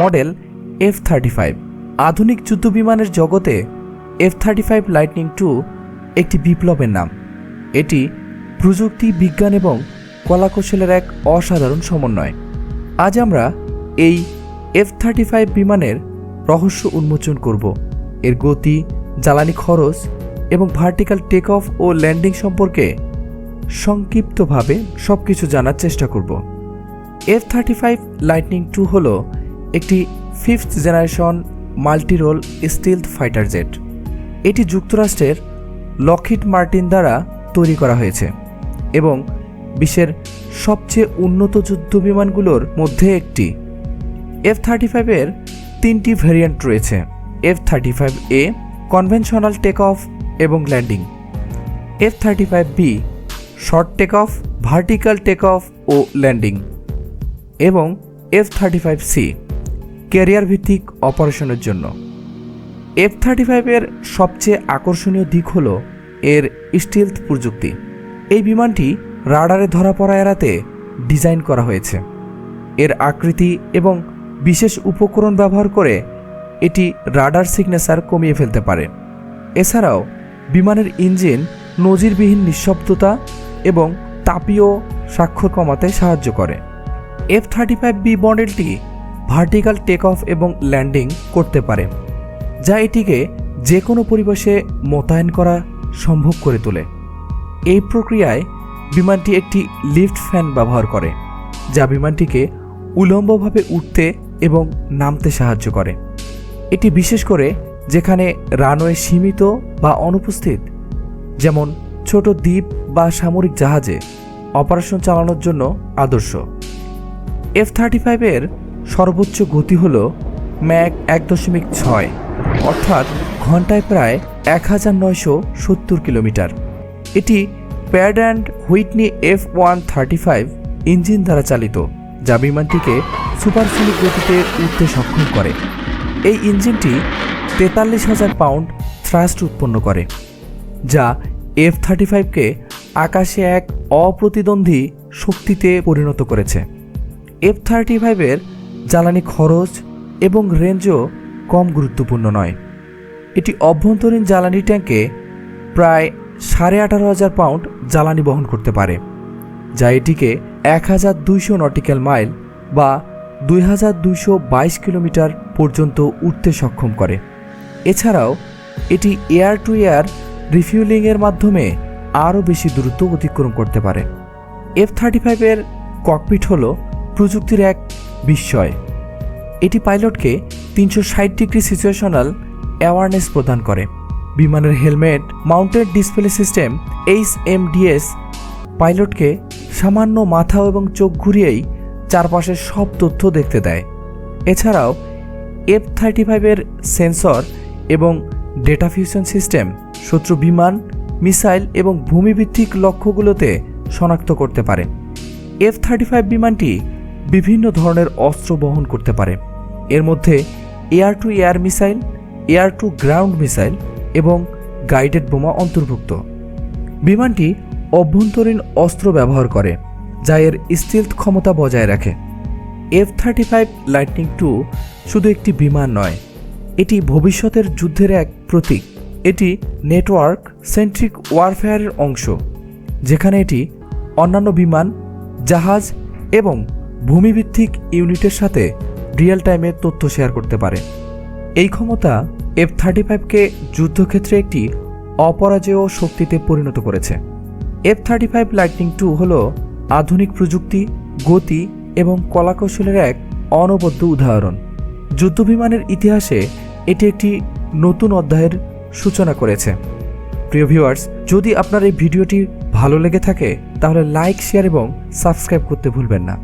Model F thirty five আধুনিক যুদ্ধবিমানের জগতে F thirty five lightning two একটি বিপ্লবের নাম। এটি প্রযুক্তি, বিজ্ঞান এবং কলাকৌশলের এক অসাধারণ সমন্বয়। আজ আমরা এই এফ থার্টি ফাইভ বিমানের রহস্য উন্মোচন করব। এর গতি, জ্বালানি খরচ এবং ভার্টিক্যাল টেক অফ ও ল্যান্ডিং সম্পর্কে সংক্ষিপ্তভাবে সব কিছু জানার চেষ্টা করব। F thirty five lightning two হল একটি fifth generation multirole stealth fighter jet. এটি যুক্তরাষ্ট্রের লকহিড মার্টিন দ্বারা তৈরি করা হয়েছে এবং বিশ্বের সবচেয়ে উন্নত যুদ্ধ বিমানগুলোর মধ্যে একটি। এফ থার্টি ফাইভের তিনটি ভ্যারিয়েন্ট রয়েছে। F thirty five A conventional take off এবং landing F thirty five B short take off vertical take off ও ল্যান্ডিং এবং F thirty five C carrier ভিত্তিক অপারেশনের জন্য। এফ থার্টি ফাইভের সবচেয়ে আকর্ষণীয় দিক হল এর স্টিলথ প্রযুক্তি। এই বিমানটি রাডারে ধরা পড়া এড়াতে ডিজাইন করা হয়েছে। এর আকৃতি এবং বিশেষ উপকরণ ব্যবহার করে এটি রাডার সিগনেচার কমিয়ে ফেলতে পারে। এছাড়াও, বিমানের ইঞ্জিন নজিরবিহীন নিঃশব্দতা এবং তাপীয় স্বাক্ষর কমাতে সাহায্য করে। এফ থার্টি ফাইভ বি মডেলটি ভার্টিক্যাল টেক অফ এবং ল্যান্ডিং করতে পারে, যা এটিকে যে কোনো পরিবেশে মোতায়েন করা সম্ভব করে তোলে। এই প্রক্রিয়ায় বিমানটি একটি লিফট ফ্যান ব্যবহার করে, যা বিমানটিকে উলম্বভাবে উঠতে এবং নামতে সাহায্য করে। এটি বিশেষ করে যেখানে রানওয়ে সীমিত বা অনুপস্থিত, যেমন ছোট দ্বীপ বা সামরিক জাহাজে অপারেশন চালানোর জন্য আদর্শ। এফ থার্টি ফাইভের সর্বোচ্চ গতি হল ম্যাক এক দশমিক ছয়, অর্থাৎ ঘন্টায় প্রায় এক হাজার নয়শো সত্তর কিলোমিটার। এটি Pratt and Whitney F one thirty five engine দ্বারা চালিত, যা বিমানটিকে সুপারসনিক গতিতে উঠতে সক্ষম করে। এই ইঞ্জিনটি তেতাল্লিশ হাজার পাউন্ড থ্রাস্ট উৎপন্ন করে, যা এফ থার্টি ফাইভকে আকাশে এক অপ্রতিদ্বন্দ্বী শক্তিতে পরিণত করেছে। এফ থার্টি ফাইভের জ্বালানি খরচ এবং রেঞ্জও কম গুরুত্বপূর্ণ নয়। এটি অভ্যন্তরীণ জ্বালানি ট্যাঙ্কে প্রায় সাড়ে আঠারো হাজার পাউন্ড জ্বালানি বহন করতে পারে, যা এটিকে এক হাজার দুইশো নটিক্যাল মাইল বা দুই হাজার দুইশো বাইশ কিলোমিটার পর্যন্ত উঠতে সক্ষম করে। এছাড়াও, এটি এয়ার টু এয়ার রিফিউলিংয়ের মাধ্যমে আরও বেশি দূরত্ব অতিক্রম করতে পারে। এফ থার্টি ফাইভের ককপিট হল প্রযুক্তির এক বিস্ময়। এটি পাইলটকে তিনশো ষাট ডিগ্রি সিচুয়েশনাল অ্যাওয়ারনেস প্রদান করে। বিমানের helmet, mounted display system, H M DS পাইলটকে সামান্য মাথা এবং চোখ ঘুরিয়েই চারপাশের সব তথ্য দেখতে দেয়। এছাড়াও, এফ থার্টি ফাইভের সেন্সর এবং ডেটা ফিউশন সিস্টেম, শত্রু বিমান, মিসাইল এবং ভূমিভিত্তিক লক্ষ্যগুলোতে শনাক্ত করতে পারে। এফ থার্টি ফাইভ বিমানটি বিভিন্ন ধরনের অস্ত্র বহন করতে পারে। এর মধ্যে air to air missile, air to ground missile এবং গাইডেড বোমা অন্তর্ভুক্ত। বিমানটি অভ্যন্তরীণ অস্ত্র ব্যবহার করে, যা এর স্টিলথ ক্ষমতা বজায় রাখে। F thirty five lightning two শুধু একটি বিমান নয়, এটি ভবিষ্যতের যুদ্ধের এক প্রতীক। এটি নেটওয়ার্ক সেন্ট্রিক ওয়ারফেয়ারের অংশ, যেখানে এটি অন্যান্য বিমান, জাহাজ এবং ভূমিভিত্তিক ইউনিটের সাথে রিয়েল টাইমে তথ্য শেয়ার করতে পারে। এই ক্ষমতা এফ থার্টি ফাইভকে যুদ্ধক্ষেত্রে একটি অপরাজেয় শক্তিতে পরিণত করেছে। F thirty five lightning two হল আধুনিক প্রযুক্তি, গতি এবং কলাকৌশলের এক অনবদ্য উদাহরণ। যুদ্ধবিমানের ইতিহাসে এটি একটি নতুন অধ্যায়ের সূচনা করেছে। প্রিয় ভিউয়ার্স, যদি আপনার এই ভিডিওটি ভালো লেগে থাকে, তাহলে লাইক, শেয়ার এবং সাবস্ক্রাইব করতে ভুলবেন না।